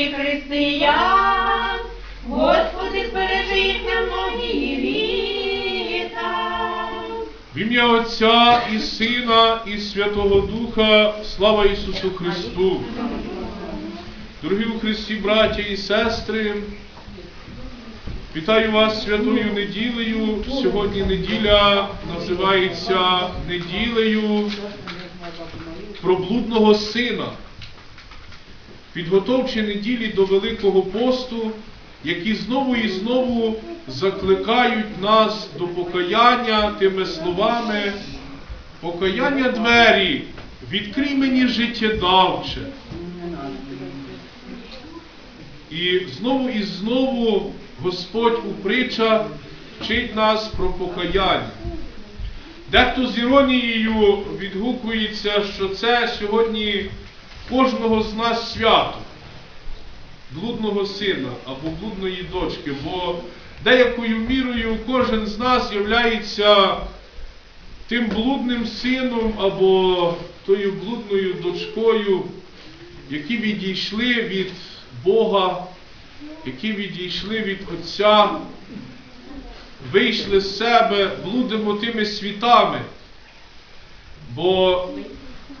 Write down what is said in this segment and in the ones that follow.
ми християн, Господи, збережи многії літа. В ім'я Отця і Сина, і Святого Духа, слава Ісусу Христу. Дорогі у Христі, браття і сестри, вітаю вас святою неділею. Сьогодні неділя називається неділею проблудного сина. Підготовчі неділі до Великого посту, які знову і знову закликають нас до покаяння тими словами, покаяння двері, відкрий мені життєдавче. І знову і знову Господь у притчах вчить нас про покаяння. Дехто з іронією відгукується, що це сьогодні кожного з нас свято, блудного сина або блудної дочки, бо деякою мірою кожен з нас являється тим блудним сином або тою блудною дочкою, які відійшли від Бога, які відійшли від Отця, вийшли з себе, блудимо тими світами. Бо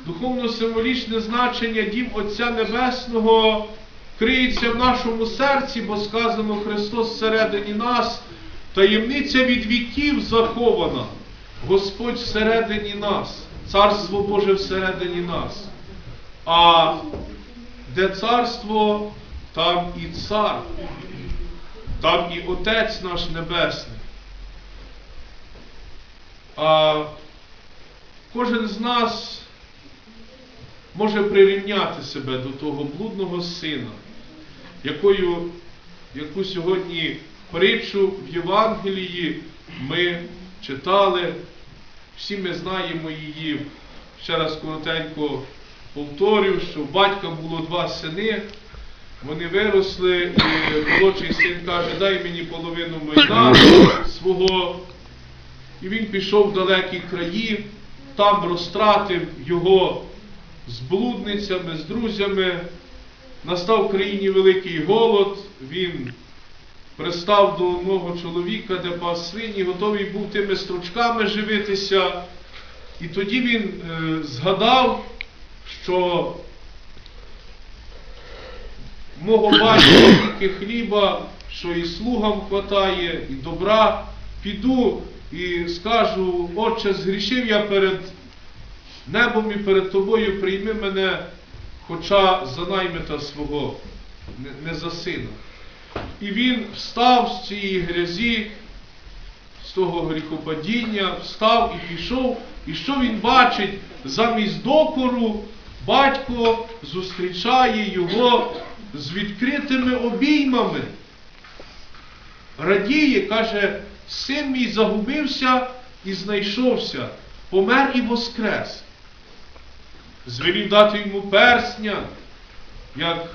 духовно-символічне значення дім Отця Небесного криється в нашому серці, бо сказано Христос всередині нас, таємниця від віків захована, Господь всередині нас, Царство Боже всередині нас. А де царство, там і цар, там і Отець наш Небесний. А кожен з нас може прирівняти себе до того блудного сина, якою, яку сьогодні притчу в Євангелії ми читали. Всі ми знаємо її. Ще раз коротенько повторю, що в батька було два сини. Вони виросли, і молодший син каже, дай мені половину майна свого. І він пішов в далекі краї, там розтратив його з блудницями, з друзями. Настав в країні великий голод, він пристав до одного чоловіка, де пас свині, готовий був тими стручками живитися. І тоді він е, згадав, що мого батька тільки хліба, що і слугам хватає, і добра. Піду і скажу, Отче, згрішив я перед небом і перед тобою, прийми мене, хоча за наймита свого, не, за сина. І він встав з цієї грязі, з того гріхопадіння, встав і пішов. І що він бачить? Замість докору батько зустрічає його з відкритими обіймами. Радіє, каже, син мій загубився і знайшовся, помер і воскрес. Звелів дати йому персня, як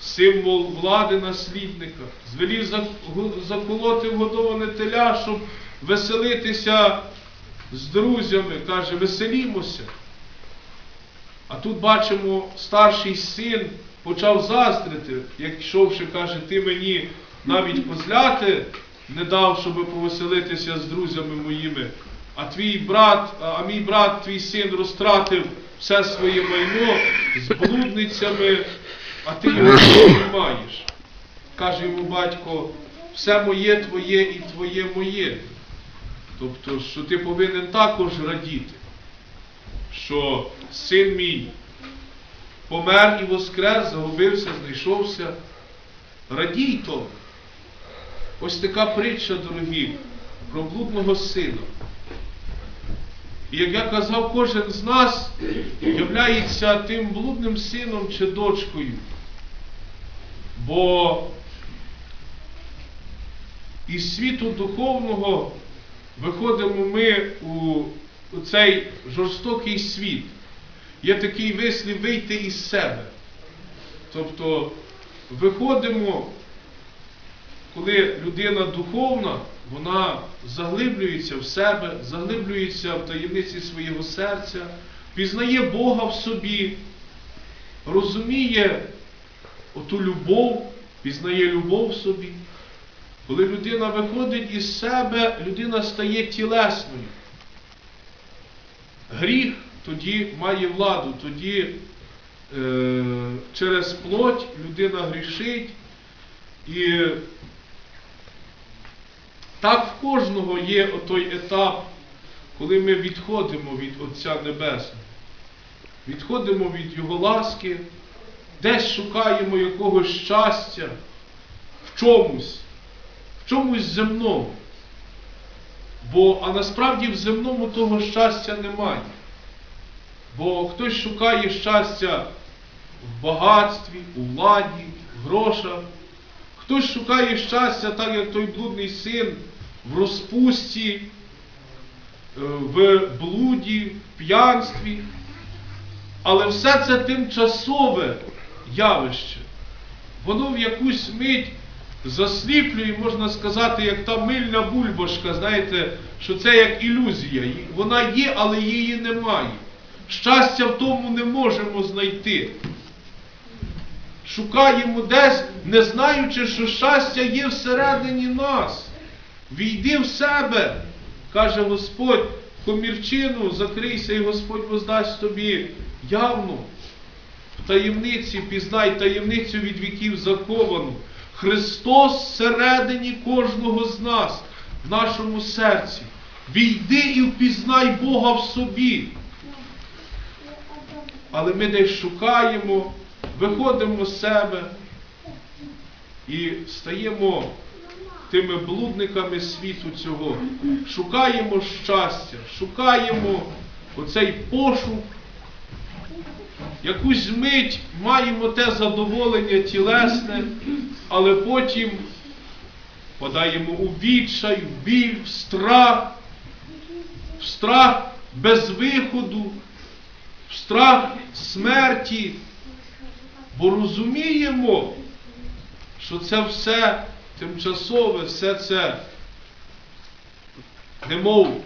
символ влади наслідника. Звелів заколоти вгодоване теля, щоб веселитися з друзями. Каже, веселімося. А тут бачимо, старший син почав заздрити, як йшовши, каже, ти мені навіть позляти не дав, щоб повеселитися з друзями моїми. А твій брат, а мій брат, твій син розтратив все своє майно з блудницями, а ти його не маєш. Каже йому батько, все моє твоє і твоє моє. Тобто, що ти повинен також радіти, що син мій помер і воскрес, загубився, знайшовся. Радій тому. Ось така притча, дорогі, про блудного сина. І як я казав, кожен з нас являється тим блудним сином чи дочкою. Бо із світу духовного виходимо ми у, у цей жорстокий світ. Є такий вислів вийти із себе. Тобто виходимо, коли людина духовна, вона заглиблюється в себе, заглиблюється в таємниці свого серця, пізнає Бога в собі, розуміє оту любов, пізнає любов в собі. Коли людина виходить із себе, людина стає тілесною. Гріх тоді має владу, тоді е, через плоть людина грішить. І так в кожного є той етап, коли ми відходимо від Отця Небесного. Відходимо від Його ласки, десь шукаємо якогось щастя в чомусь, в чомусь земному. Бо, а насправді в земному того щастя немає. Бо хтось шукає щастя в багатстві, у владі, в грошах. Хтось шукає щастя, так як той блудний син, в розпусті, е, в блуді, в п'янстві. Але все це тимчасове явище. Воно в якусь мить засліплює, можна сказати, як та мильна бульбашка, знаєте, що це як ілюзія. Вона є, але її немає. Щастя в тому не можемо знайти. Шукаємо десь, не знаючи, що щастя є всередині нас. Війди в себе, каже Господь, в комірчину закрийся, і Господь воздасть тобі явно. В таємниці пізнай таємницю від віків заховану. Христос всередині кожного з нас, в нашому серці. Війди і впізнай Бога в собі. Але ми десь шукаємо, виходимо з себе і стаємо тими блудниками світу цього. Шукаємо щастя, шукаємо оцей пошук. Якусь мить маємо те задоволення тілесне, але потім подаємо у відчай, в біль, в страх, в страх без виходу, в страх смерті, бо розуміємо, що це все тимчасове, все це, немов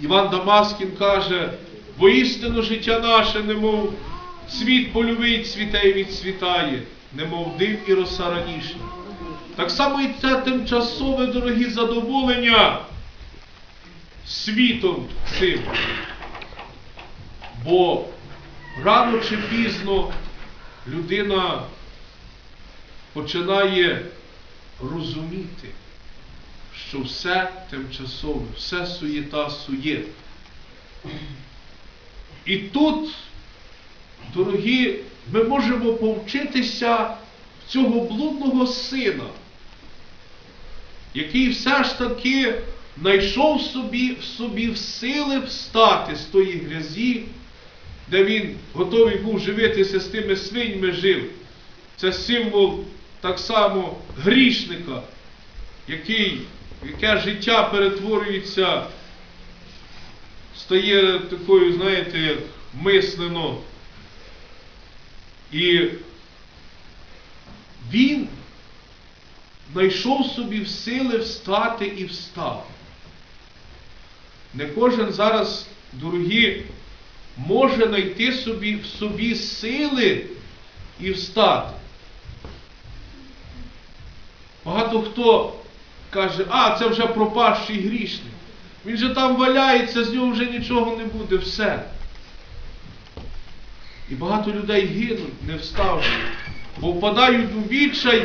Іван Дамаскін каже, бо істину життя наше, немов світ польовий цвіте і відцвітає, немов дим і роса раніше. Так само і це тимчасове дорогі задоволення світом цим. Бо рано чи пізно людина починає розуміти, що все тимчасове, все суєта суєт. І тут, дорогі, ми можемо повчитися в цього блудного сина, який все ж таки знайшов собі, в собі в сили встати з тої грязі, де він готовий був живитися з тими свиньми жив. Це символ так само грішника, який, яке життя перетворюється, стає такою, знаєте, мислено. І він знайшов собі в сили встати і встав. Не кожен зараз, дорогі, може знайти собі в собі сили і встати. Багато хто каже, а це вже пропащий грішник. Він же там валяється, з нього вже нічого не буде, все. І багато людей гинуть, не вставши, бо впадають у відчай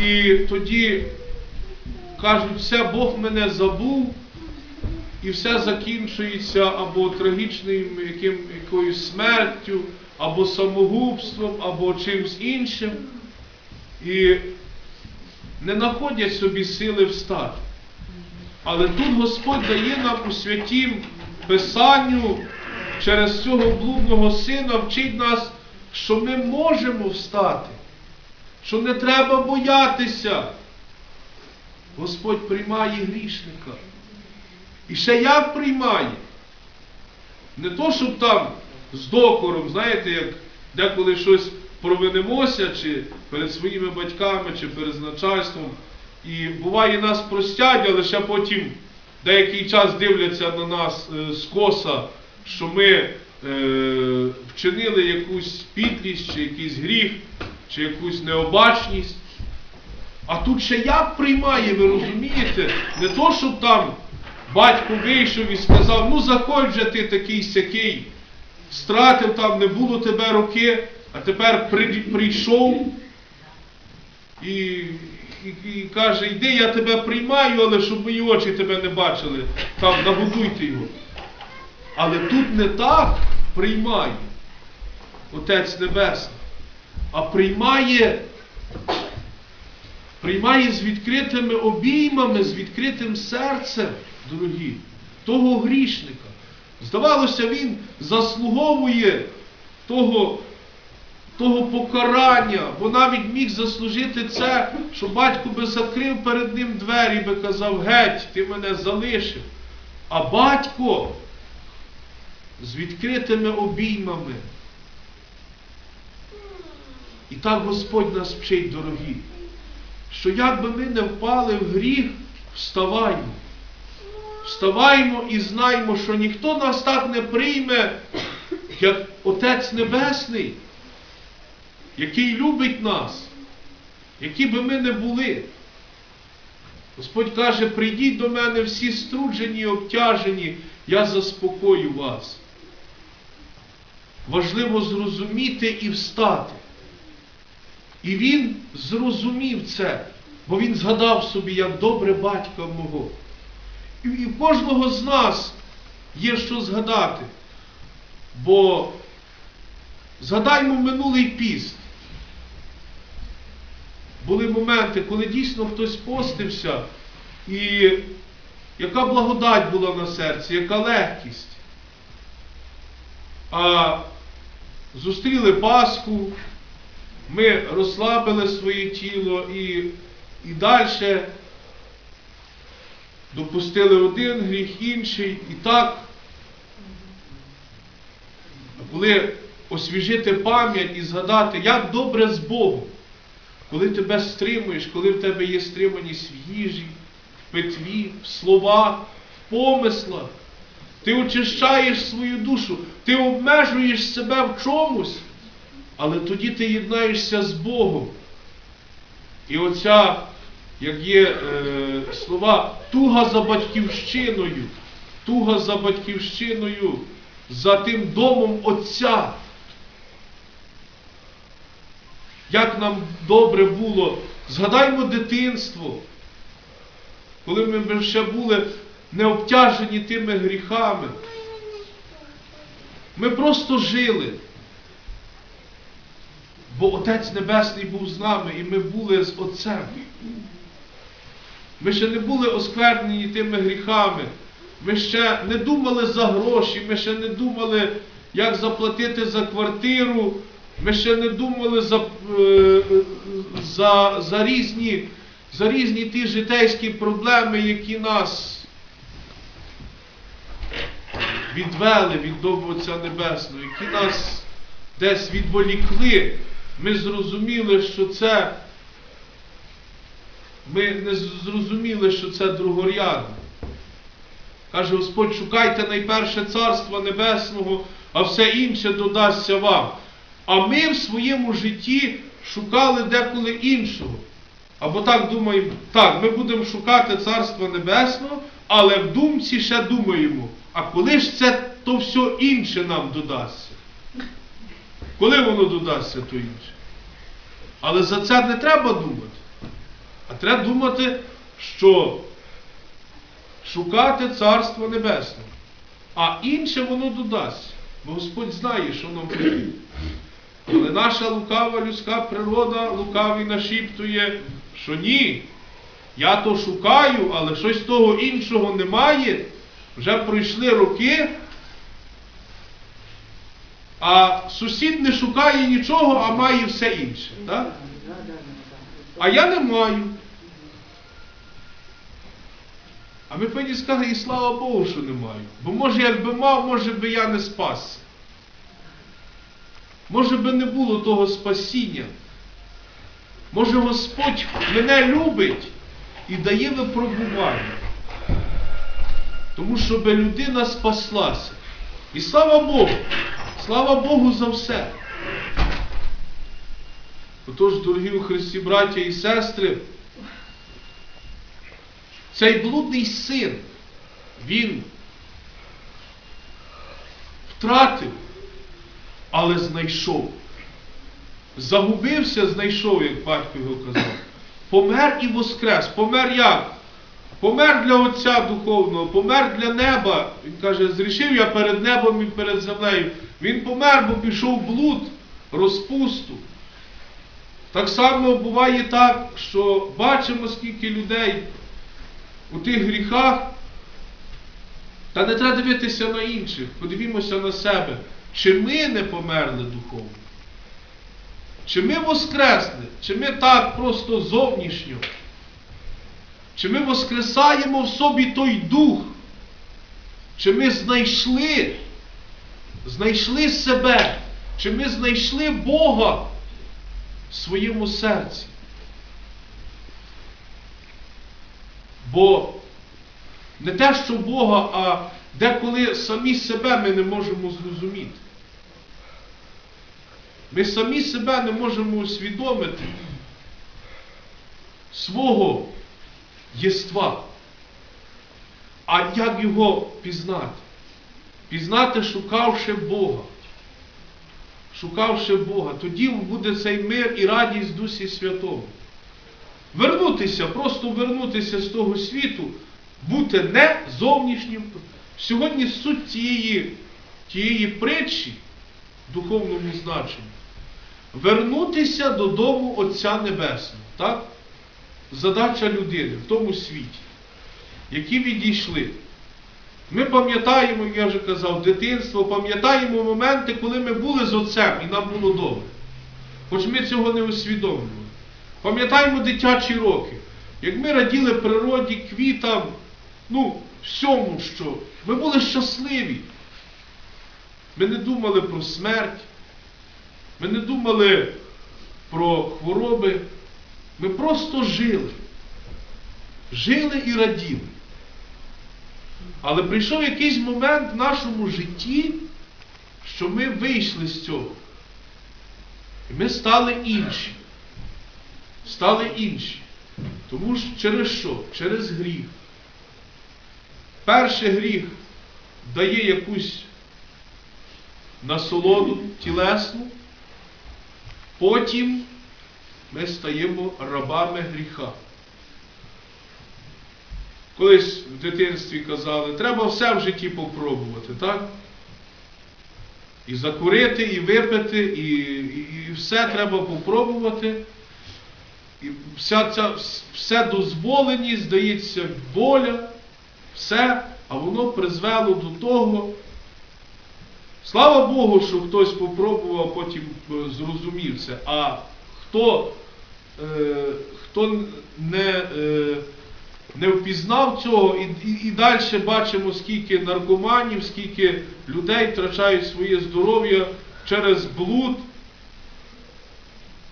і тоді кажуть, все, Бог мене забув, і все закінчується або трагічним яким, якоюсь смертю, або самогубством, або чимсь іншим. І не знаходять собі сили встати. Але тут Господь дає нам у святім Писанню через цього блудного сина вчить нас, що ми можемо встати, що не треба боятися. Господь приймає грішника. І ще як приймає. Не то, щоб там з докором, знаєте, як деколи щось провинимося, чи перед своїми батьками, чи перед начальством. І буває нас простять, але ще потім деякий час дивляться на нас е, скоса, що ми е, вчинили якусь підлість чи якийсь гріх. чи якусь необачність. А тут ще як приймає, ви розумієте? Не то, щоб там батько вийшов і сказав, ну заходь же ти такий сякий, стратив там, не було тебе роки, а тепер прийшов і, і, і каже, йди, я тебе приймаю, але щоб мої очі тебе не бачили, там нагодуйте його. Але тут не так приймає Отець Небесний, а приймає, приймає з відкритими обіймами, з відкритим серцем, дорогі, того грішника. Здавалося, він заслуговує того, того покарання, бо навіть міг заслужити це, що батько би закрив перед ним двері і би казав, геть, ти мене залишив. А батько з відкритими обіймами. І так Господь нас вчить, дорогі, що як би ми не впали в гріх, вставаймо. Вставаймо і знаймо, що ніхто нас так не прийме, як Отець Небесний, який любить нас, які би ми не були. Господь каже, прийдіть до мене всі струджені і обтяжені, я заспокою вас. Важливо зрозуміти і встати. І він зрозумів це, бо він згадав собі, як добре батька мого. І в кожного з нас є що згадати. Бо згадаймо минулий піст. Були моменти, коли дійсно хтось постився, і яка благодать була на серці, яка легкість. А зустріли Пасху, ми розслабили своє тіло і, і далі допустили один гріх, інший. І так, коли освіжити пам'ять і згадати, як добре з Богом, коли тебе стримуєш, коли в тебе є стриманість в їжі, в питві, в словах, в помислах. Ти очищаєш свою душу, ти обмежуєш себе в чомусь, але тоді ти єднаєшся з Богом. І оця, як є е, слова, туга за батьківщиною, туга за батьківщиною, за тим домом Отця. Як нам добре було, згадаймо дитинство, коли ми ще були не обтяжені тими гріхами. Ми просто жили. Бо Отець Небесний був з нами, і ми були з Отцем. Ми ще не були осквернені тими гріхами. Ми ще не думали за гроші, ми ще не думали, як заплатити за квартиру, ми ще не думали за, е, за, за, різні, за різні ті житейські проблеми, які нас відвели від Дому Небесного, які нас десь відволікли. Ми зрозуміли, що це. Ми не зрозуміли, що це другорядно. Каже Господь, шукайте найперше Царства Небесного, а все інше додасться вам. А ми в своєму житті шукали деколи іншого. Або так думаємо, так, ми будемо шукати Царства Небесного, але в думці ще думаємо, а коли ж це то все інше нам додасться? Коли воно додасться, то інше? Але за це не треба думати. А треба думати, що шукати Царство Небесне. А інше воно додасться. Бо Господь знає, що нам потрібно. Але наша лукава людська природа лукаві нашіптує, що ні. Я то шукаю, але щось того іншого немає. Вже пройшли роки, а сусід не шукає нічого, а має все інше. Так? А я не маю. А ми повинні сказати, і слава Богу, що не маю. Бо може, якби мав, може би я не спасся. Може би не було того спасіння. Може Господь мене любить і дає випробування. Тому щоб людина спаслася. І слава Богу! Слава Богу за все. Отож, дорогі у Христі, браття і сестри, цей блудний син, він втратив, але знайшов. Загубився, знайшов, як батько його казав. Помер і воскрес. Помер як? Помер для Отця Духовного, помер для неба. Він каже, зрішив я перед небом і перед землею. Він помер, бо пішов блуд, розпусту. Так само буває так, що бачимо, скільки людей у тих гріхах, та не треба дивитися на інших, подивімося на себе. Чи ми не померли духовно? Чи ми воскресли? Чи ми так просто зовнішньо? Чи ми воскресаємо в собі той дух? Чи ми знайшли, знайшли себе? Чи ми знайшли Бога в своєму серці? Бо не те, що Бога, а деколи самі себе ми не можемо зрозуміти. Ми самі себе не можемо усвідомити свого єства. А як його пізнати? Пізнати, шукавши Бога. Шукавши Бога, тоді буде цей мир і радість Дусі Святому. Вернутися, просто вернутися з того світу, бути не зовнішнім. Сьогодні суть тієї, тієї притчі в духовному значенні. Вернутися додому Отця Небесного. Так? Задача людини в тому світі, які відійшли. Ми пам'ятаємо, я вже казав, дитинство, пам'ятаємо моменти, коли ми були з Отцем і нам було добре. Хоч ми цього не усвідомлювали. Пам'ятаємо дитячі роки, як ми раділи природі, квітам, ну, всьому, що ми були щасливі. Ми не думали про смерть, ми не думали про хвороби, ми просто жили. Жили і раділи. Але прийшов якийсь момент в нашому житті, що ми вийшли з цього. І ми стали інші. Стали інші. Тому що через що? Через гріх. Перший гріх дає якусь насолоду тілесну, потім ми стаємо рабами гріха. Колись в дитинстві казали, треба все в житті попробувати, так? І закурити, і випити, і, і, і все треба попробувати. І вся ця, все дозволеність, здається, воля, все, а воно призвело до того. Слава Богу, що хтось попробував, потім е, зрозумів це. А хто, е, хто не, е, не впізнав цього, і, і, і далі бачимо, скільки наркоманів, скільки людей втрачають своє здоров'я через блуд.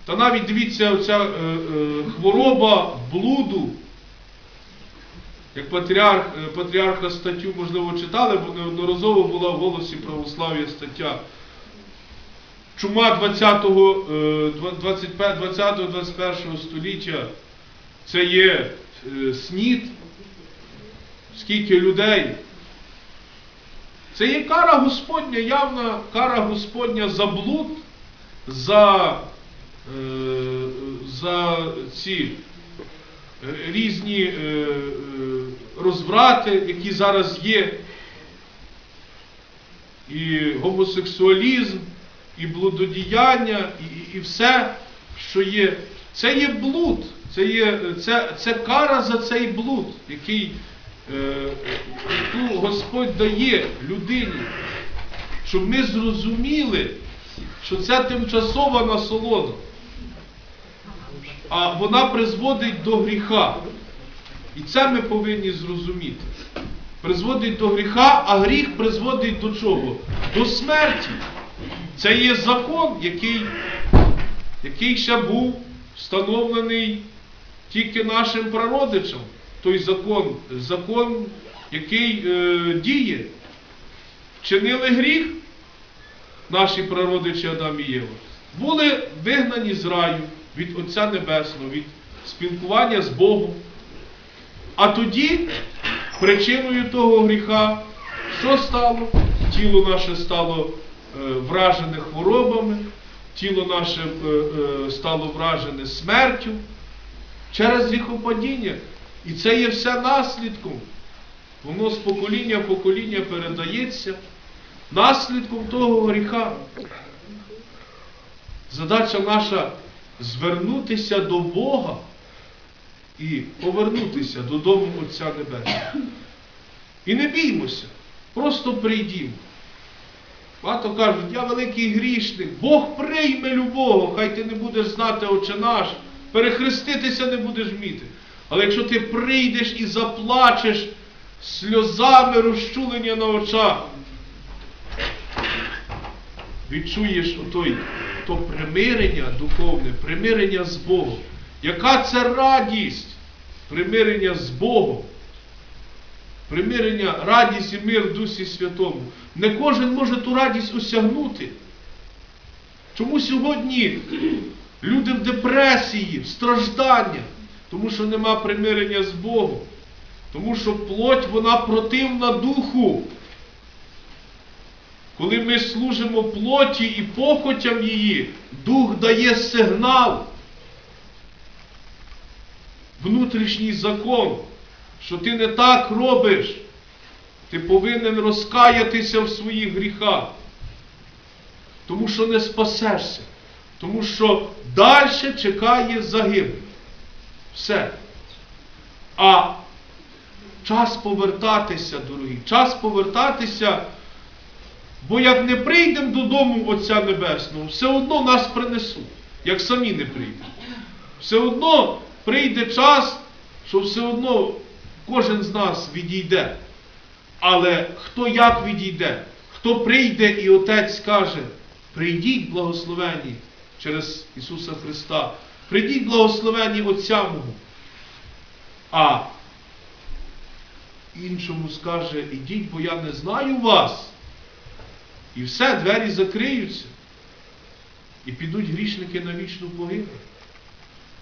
Та навіть дивіться, оця е, е, хвороба блуду, як патріарх, е, патріарха статтю, можливо, читали, бо неодноразово була в голосі православ'я стаття. Чума 20-го, е, 20-21 століття це є е, снід, скільки людей. Це є кара Господня, явна кара Господня за блуд, за, за ці різні розврати, які зараз є, і гомосексуалізм, і блудодіяння, і, і, і все, що є. Це є блуд, це, є, це, це кара за цей блуд, який е, яку Господь дає людині, щоб ми зрозуміли, що це тимчасова насолода, а вона призводить до гріха. І це ми повинні зрозуміти. Призводить до гріха, а гріх призводить до чого? До смерті. Це є закон, який, який ще був встановлений тільки нашим прародичам. Той закон, закон, який е, діє. Чинили гріх наші прародичі Адам і Єва. Були вигнані з раю, від Отця Небесного, від спілкування з Богом. А тоді причиною того гріха, що стало? Тіло наше стало е, вражене хворобами, тіло наше е, е, стало вражене смертю через гріхопадіння. І це є все наслідком. Воно з покоління в покоління передається наслідком того гріха. Задача наша звернутися до Бога і повернутися додому Отця Небесного. І не біймося, просто прийдімо. Багато кажуть, я великий грішник, Бог прийме любого, хай ти не будеш знати Отче наш, перехреститися не будеш вміти. Але якщо ти прийдеш і заплачеш сльозами розчулення на очах, відчуєш отой, то примирення духовне, примирення з Богом. Яка це радість примирення з Богом? Примирення, радість і мир в Дусі Святому. Не кожен може ту радість осягнути. Чому сьогодні люди в депресії, в стражданнях? Тому що нема примирення з Богом. Тому що плоть вона противна духу. Коли ми служимо плоті і похотям її, дух дає сигнал, внутрішній закон, що ти не так робиш. Ти повинен розкаятися в своїх гріхах. Тому що не спасешся. Тому що далі чекає загибель. Все. А час повертатися, дорогі, час повертатися. Бо як не прийдемо додому Отця Небесного, все одно нас принесуть, як самі не прийдемо. Все одно прийде час, що все одно кожен з нас відійде. Але хто як відійде, хто прийде і Отець скаже, прийдіть благословені через Ісуса Христа, прийдіть благословені Отця Мого. А іншому скаже, ідіть, бо я не знаю вас. І все, двері закриються. І підуть грішники на вічну погибель.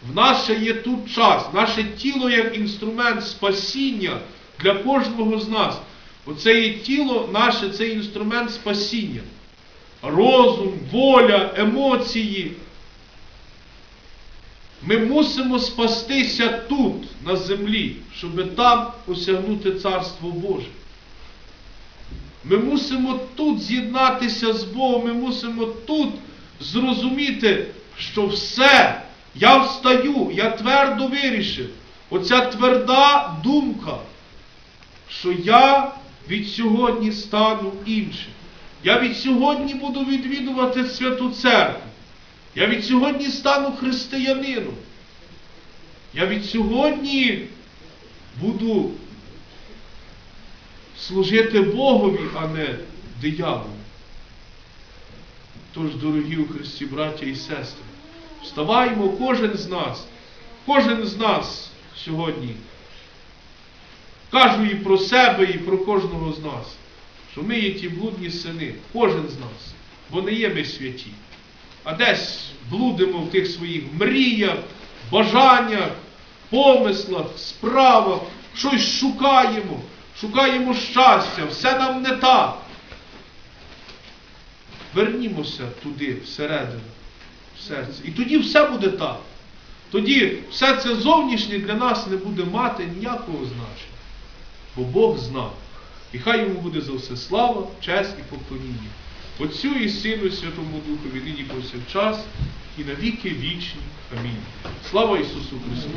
В нас ще є тут час, наше тіло як інструмент спасіння для кожного з нас. Оце є тіло наше, це інструмент спасіння. Розум, воля, емоції. Ми мусимо спастися тут, на землі, щоб там осягнути Царство Боже. Ми мусимо тут з'єднатися з Богом, ми мусимо тут зрозуміти, що все, я встаю, я твердо вирішив. Оця тверда думка, що я від сьогодні стану іншим. Я від сьогодні буду відвідувати Святу Церкву. Я від сьогодні стану християнином. Я від сьогодні буду служити Богові, а не дияволу. Тож, дорогі у Христі, браття і сестри, вставаймо кожен з нас, кожен з нас сьогодні. Кажу і про себе, і про кожного з нас, що ми є ті блудні сини, кожен з нас, бо не є ми святі. А десь блудимо в тих своїх мріях, бажаннях, помислах, справах, щось шукаємо, шукаємо щастя, все нам не так. Вернімося туди, всередину, в. І тоді все буде так. Тоді все це зовнішнє для нас не буде мати ніякого значення. Бо Бог знав. І хай йому буде за все слава, честь і поклоніння. Отцю і Сину, Святому Духові, нині повсякчас, і навіки вічні. Амінь. Слава Ісусу Христу!